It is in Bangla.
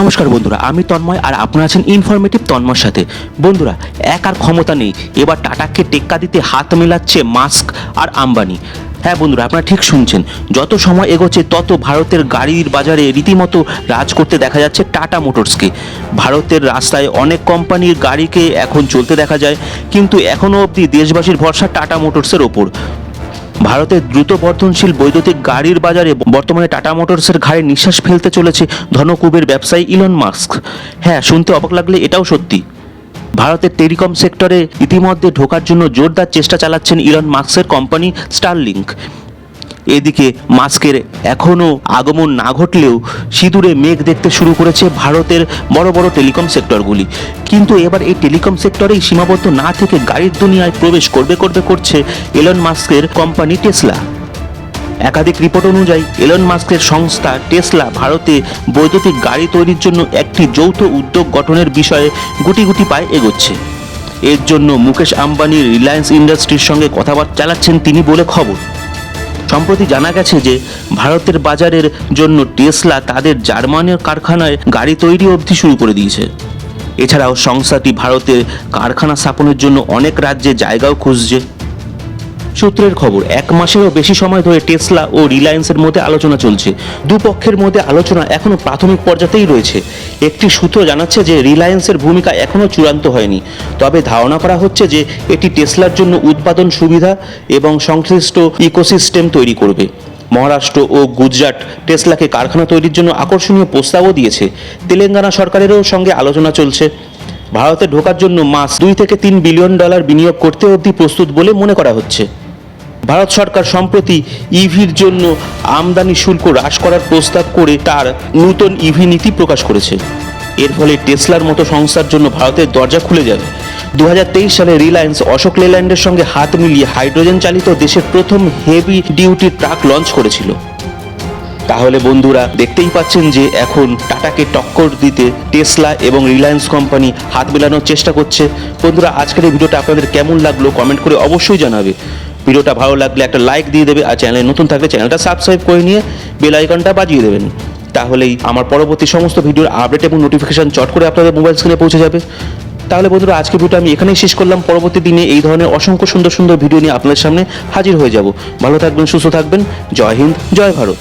নমস্কার বন্ধুরা, আমি তন্ময় আর আপনারা আছেন ইনফরমেটিভ তন্ময়ের সাথে। বন্ধুরা, এক আর ক্ষমতা নেই, এবার টাটাকে টেক্কা দিতে হাত মেলাচ্ছে মাস্ক আর আম্বানি। হ্যাঁ বন্ধুরা, আপনারা ঠিক শুনছেন, যত সময় এগোচ্ছে তত ভারতের গাড়ির বাজারে রীতিমতো রাজ করতে দেখা যাচ্ছে টাটা মোটরসকে। ভারতের রাস্তায় অনেক কোম্পানির গাড়িকে এখন চলতে দেখা যায়, কিন্তু এখনও অবধি দেশবাসীর ভরসা টাটা মোটরসের ওপর। ভারতের দ্রুত বর্ধনশীল বৈদ্যুতিক গাড়ির বাজারে বর্তমানে টাটা মোটরসের ঘাড়ে নিঃশ্বাস ফেলতে চলেছে ধনকুবের ব্যবসায়ী ইলন মাস্ক। হ্যাঁ শুনতে অবাক লাগলে এটাও সত্যি। ভারতের টেলিকম সেক্টরে ইতিমধ্যে ঢোকার জন্য জোরদার চেষ্টা চালাচ্ছেন ইলন মাস্কের কোম্পানি স্টারলিংক এদিকে মাস্কের এখনও আগমন না ঘটলেও সিঁদুরে মেঘ দেখতে শুরু করেছে ভারতের বড় বড় টেলিকম সেক্টরগুলি। কিন্তু এবার এই টেলিকম সেক্টরেই সীমাবদ্ধ না থেকে গাড়ির দুনিয়ায় প্রবেশ করবে করবে করছে এলন মাস্কের কোম্পানি টেসলা। একাধিক রিপোর্ট অনুযায়ী, এলন মাস্কের সংস্থা টেসলা ভারতে বৈদ্যুতিক গাড়ি তৈরির জন্য একটি যৌথ উদ্যোগ গঠনের বিষয়ে গুটি গুটি পায়ে এগোচ্ছে। এর জন্য মুকেশ আম্বানি রিলায়েন্স ইন্ডাস্ট্রির সঙ্গে কথাবার্তা চালাচ্ছেন তিনি বলে খবর। সম্প্রতি জানা গেছে যে ভারতের বাজারের জন্য টেসলা তাদের জার্মানির কারখানায় গাড়ি তৈরি অবধি শুরু করে দিয়েছে। এছাড়াও সংস্থাটি ভারতের কারখানা স্থাপনের জন্য অনেক রাজ্যে জায়গাও খুঁজছে। সূত্রের খবর, এক মাসেরও বেশি সময় ধরে টেসলা ও রিলায়েন্সের মধ্যে আলোচনা চলছে। দুপক্ষের মধ্যে আলোচনা এখনও প্রাথমিক পর্যাতেই রয়েছে। একটি সূত্র জানাচ্ছে যে, রিলায়েন্সের ভূমিকা এখনও চূড়ান্ত হয়নি। তবে ধারণা করা হচ্ছে যে, এটি টেসলার জন্য উৎপাদন সুবিধা এবং সংশ্লিষ্ট ইকোসিস্টেম তৈরি করবে। মহারাষ্ট্র ও গুজরাট টেসলাকে কারখানা তৈরির জন্য আকর্ষণীয় প্রস্তাবও দিয়েছে। তেলেঙ্গানা সরকারেরও সঙ্গে আলোচনা চলছে। ভারতে ঢোকার জন্য মাস দুই থেকে তিন বিলিয়ন ডলার বিনিয়োগ করতে অবধি প্রস্তুত বলে মনে করা হচ্ছে। ভারত সরকার সম্প্রতি ইভির জন্য আমদানি শুল্ক হ্রাস করার প্রস্তাব করে তার নূতন ইভি নীতি প্রকাশ করেছে। এর ফলে টেসলার মতো সংস্থার জন্য ভারতের দরজা খুলে যাবে দু হাজার তেইশ সালে রিলায়েন্স অশোক লেল্যান্ডের সঙ্গে হাত মিলিয়ে হাইড্রোজেন চালিত দেশের প্রথম হেভি ডিউটি ট্রাক লঞ্চ করেছিল। তাহলে বন্ধুরা, দেখতেই পাচ্ছেন যে এখন টাটাকে টক্কর দিতে টেসলা এবং রিলায়েন্স কোম্পানি হাত মেলানোর চেষ্টা করছে। বন্ধুরা, আজকের এই ভিডিওটা আপনাদের কেমন লাগল কমেন্ট করে অবশ্যই জানাবে। ভিডিওটা ভালো লাগলে একটা লাইক দিয়ে দেবে আর চ্যানেলে নতুন থাকলে চ্যানেলটা সাবস্ক্রাইব করে নিয়ে বেল আইকনটা বাজিয়ে দেবেন। তাহলেই আমার পরবর্তী সমস্ত ভিডিওর আপডেট এবং নোটিফিকেশান চট করে আপনাদের মোবাইল স্ক্রিনে পৌঁছে যাবে। তাহলে বন্ধুরা আজকে ভিডিওটা আমি এখানেই শেষ করলাম। পরবর্তী দিনে এই ধরনের অসংখ্য সুন্দর সুন্দর ভিডিও নিয়ে আপনাদের সামনে হাজির হয়ে যাব। ভালো থাকবেন, সুস্থ থাকবেন। জয় হিন্দ, জয় ভারত।